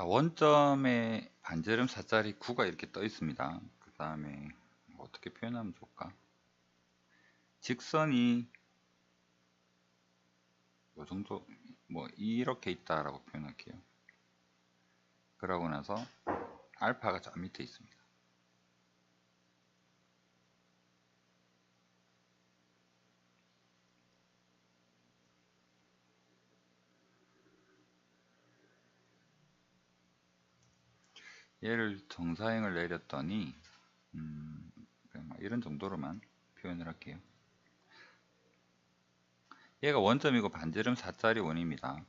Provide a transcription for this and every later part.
자, 원점에 반지름 4짜리 9가 이렇게 떠 있습니다. 그 다음에 어떻게 표현하면 좋을까? 직선이 요 정도 뭐 이렇게 있다라고 표현할게요. 그러고 나서 알파가 저 밑에 있습니다. 얘를 정사행을 내렸더니 음, 이런 정도로만 표현을 할게요. 얘가 원점이고 반지름 4짜리 원입니다.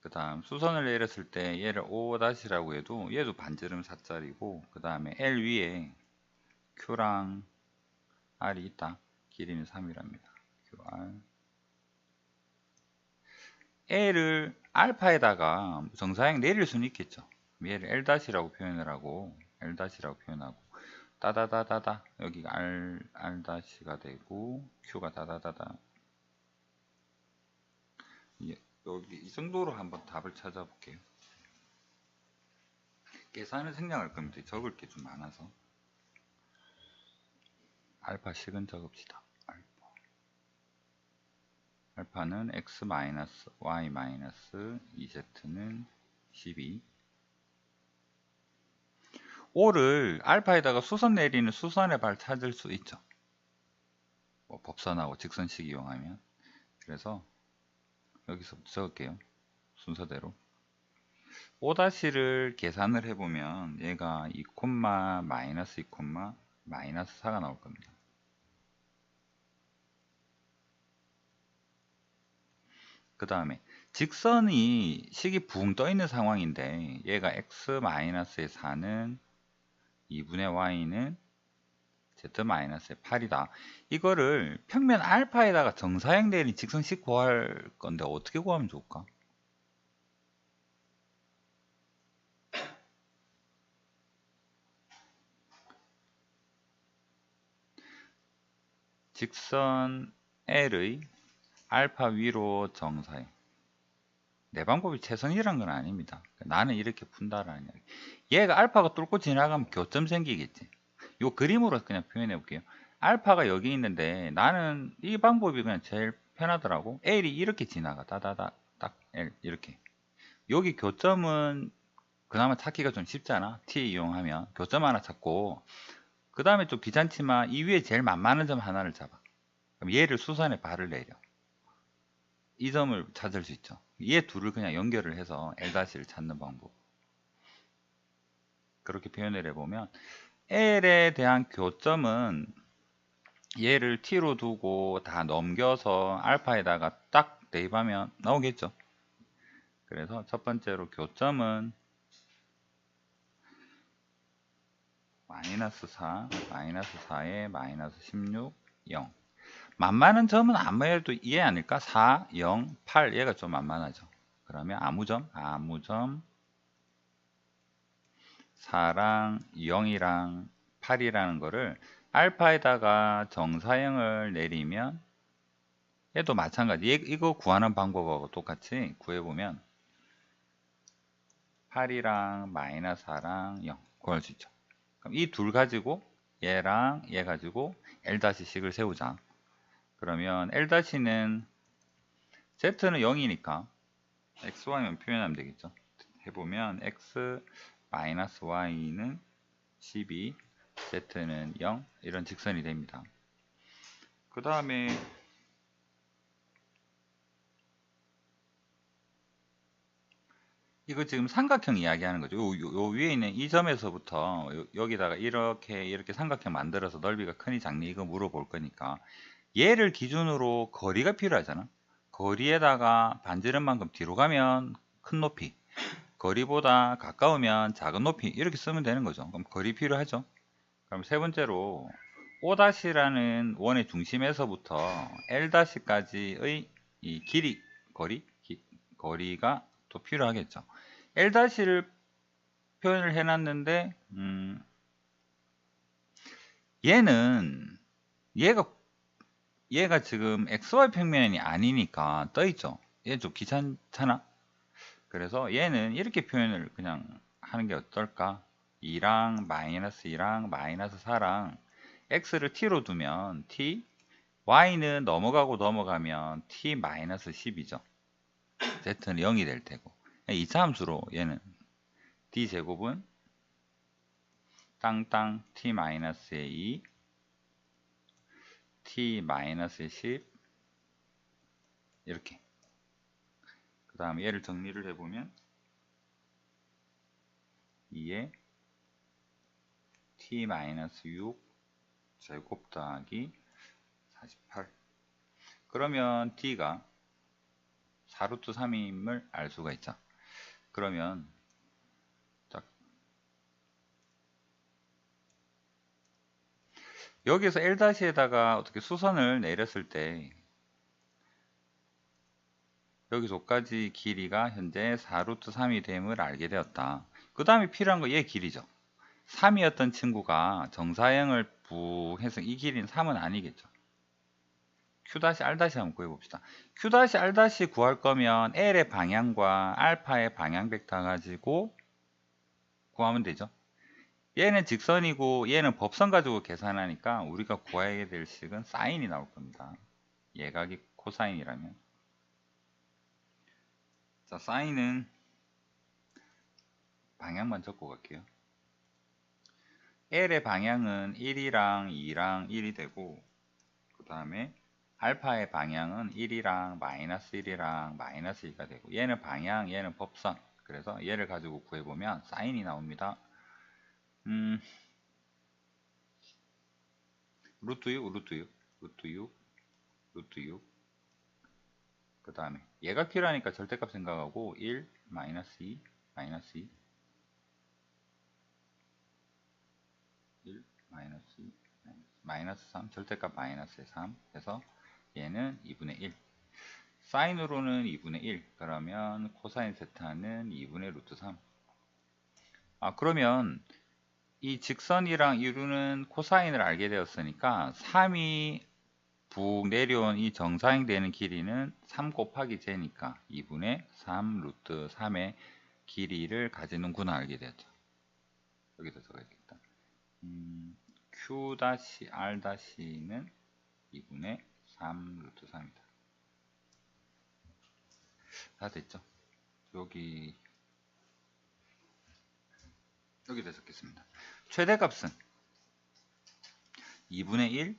그 다음 수선을 내렸을 때 얘를 O'라고 해도 얘도 반지름 4짜리고 그 다음에 L 위에 Q랑 R이 있다. 길이는 3이랍니다. QR L을 알파에다가 정사행 내릴 수는 있겠죠. 얘를 L-라고 표현을 하고 L-라고 표현하고 따다다다다 여기가 R, R-가 되고 Q가 다다다다 여기 이 정도로 한번 답을 찾아볼게요. 계산을 생략할 겁니다. 적을 게 좀 많아서 알파 식은 적읍시다. 알파 알파는 x y 2z는 12 5를 알파에다가 수선 내리는 수선의 발 찾을 수 있죠. 뭐 법선하고 직선식 이용하면 그래서 여기서부터 적을게요. 순서대로 5-를 계산을 해보면 얘가 2, 마이너스 2, 마이너스 4가 나올 겁니다. 그 다음에 직선이 식이 붕 떠 있는 상황인데 얘가 x-의 4는 2분의 y는 z-8이다. 이거를 평면 알파에다가 정사행 내린 직선식 구할 건데 어떻게 구하면 좋을까? 직선 L의 알파 위로 정사행 내 방법이 최선이란 건 아닙니다. 나는 이렇게 푼다라는 이야기. 얘가 알파가 뚫고 지나가면 교점 생기겠지. 요 그림으로 그냥 표현해 볼게요. 알파가 여기 있는데 나는 이 방법이 그냥 제일 편하더라고. L이 이렇게 지나가. 다다다 딱 L 이렇게. 여기 교점은 그나마 찾기가 좀 쉽잖아. T 이용하면 교점 하나 찾고 그 다음에 좀 귀찮지만 이 위에 제일 만만한 점 하나를 잡아. 그럼 얘를 수선에 발을 내려. 이 점을 찾을 수 있죠. 얘 둘을 그냥 연결을 해서 L-를 찾는 방법. 그렇게 표현을 해보면 L에 대한 교점은 얘를 T로 두고 다 넘겨서 알파에다가 딱 대입하면 나오겠죠. 그래서 첫 번째로 교점은 마이너스 4, 마이너스 4에 마이너스 16, 0 만만한 점은 아무래도 이해 아닐까? 4, 0, 8 얘가 좀 만만하죠. 그러면 아무 점, 아무 점 4랑 0이랑 8이라는 거를 알파에다가 정사형을 내리면 얘도 마찬가지 이거 구하는 방법하고 똑같이 구해보면 8이랑 마이너스 4랑 0 구할 수 있죠. 그럼 이 둘 가지고 얘랑 얘 가지고 L-식을 세우자. 그러면 L-는 Z는 0이니까 XY만 표현하면 되겠죠. 해보면 X 마이너스 Y는 12 Z는 0 이런 직선이 됩니다. 그 다음에 이거 지금 삼각형 이야기하는 거죠. 요, 요, 요, 위에 있는 이 점에서부터 여기다가 이렇게 이렇게 삼각형 만들어서 넓이가 크니 작니 이거 물어볼 거니까 얘를 기준으로 거리가 필요하잖아. 거리에다가 반지름만큼 뒤로 가면 큰 높이, 거리보다 가까우면 작은 높이 이렇게 쓰면 되는 거죠. 그럼 거리 필요하죠. 그럼 세 번째로 O-라는 원의 중심에서부터 L-까지의 이 길이, 거리, 기, 거리가 또 필요하겠죠. L-를 표현을 해놨는데 음, 얘는 얘가 얘가 지금 XY 평면이 아니니까 떠있죠. 얘 좀 귀찮잖아. 그래서 얘는 이렇게 표현을 그냥 하는 게 어떨까? 2랑 마이너스 2랑 마이너스 4랑 x를 t로 두면 t, y는 넘어가고 넘어가면 t 마이너스 10이죠. z는 0이 될 테고 이차함수로 얘는 d제곱은 땅땅 t 마이너스의 2 t 마이너스 10 이렇게. 그 다음에 얘를 정리를 해보면 2에 t 마이너스 6 제곱 더하기 48 그러면 t가 4루트 3임을 알 수가 있죠. 그러면 여기서 L-에다가 어떻게 수선을 내렸을 때 여기서까지 길이가 현재 4루트 3이 됨을 알게 되었다. 그 다음에 필요한 거 얘 길이죠. 3이었던 친구가 정사형을 부해서 이 길이는 3은 아니겠죠. Q-R 한번 구해봅시다. Q-R 구할 거면 L의 방향과 알파의 방향 벡터 가지고 구하면 되죠. 얘는 직선이고 얘는 법선 가지고 계산하니까 우리가 구해야 될 식은 사인이 나올 겁니다. 예각이 코사인이라면. 자, 사인은 방향만 적고 갈게요. L의 방향은 1이랑 2랑 1이 되고 그 다음에 알파의 방향은 1이랑 마이너스 1이랑 마이너스 2가 되고 얘는 방향, 얘는 법선 그래서 얘를 가지고 구해보면 사인이 나옵니다. 음, 루트 6, 루트 6, 루트 6, 루트 6. 그 다음에 얘가 필요하니까 절대값 생각하고 1, 마이너스 2, 마이너스 2, 1, 마이너스 2, 마이너스 3, 절대값 마이너스 3 해서 얘는 2분의 1. 사인으로는 2분의 1. 그러면 코사인 세타는 2분의 루트 3. 아, 그러면 이 직선이랑 이루는 코사인을 알게 되었으니까 3이 북 내려온 이 정사행 되는 길이는 3 곱하기 제니까 2분의 3 루트 3의 길이를 가지는구나 알게 되었죠. 여기다 적어야겠다. 음, Q-R-는 2분의 3 루트 3이다. 다 됐죠? 여기 여기다 적겠습니다. 최대값은 2분의 1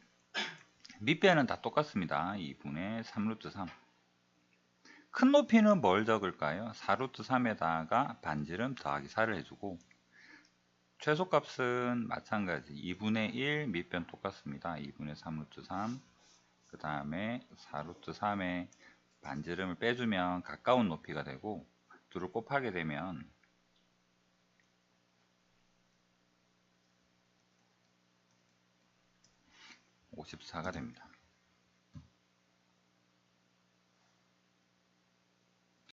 밑배는 다 똑같습니다. 2분의 3 루트 3. 큰 높이는 뭘 적을까요? 4 루트 3에다가 반지름 더하기 4를 해주고 최소값은 마찬가지 2분의 1 밑변 똑같습니다. 2분의 3 루트 3. 그 다음에 4루트 3에 반지름을 빼주면 가까운 높이가 되고 둘을 곱하게 되면 54가 됩니다.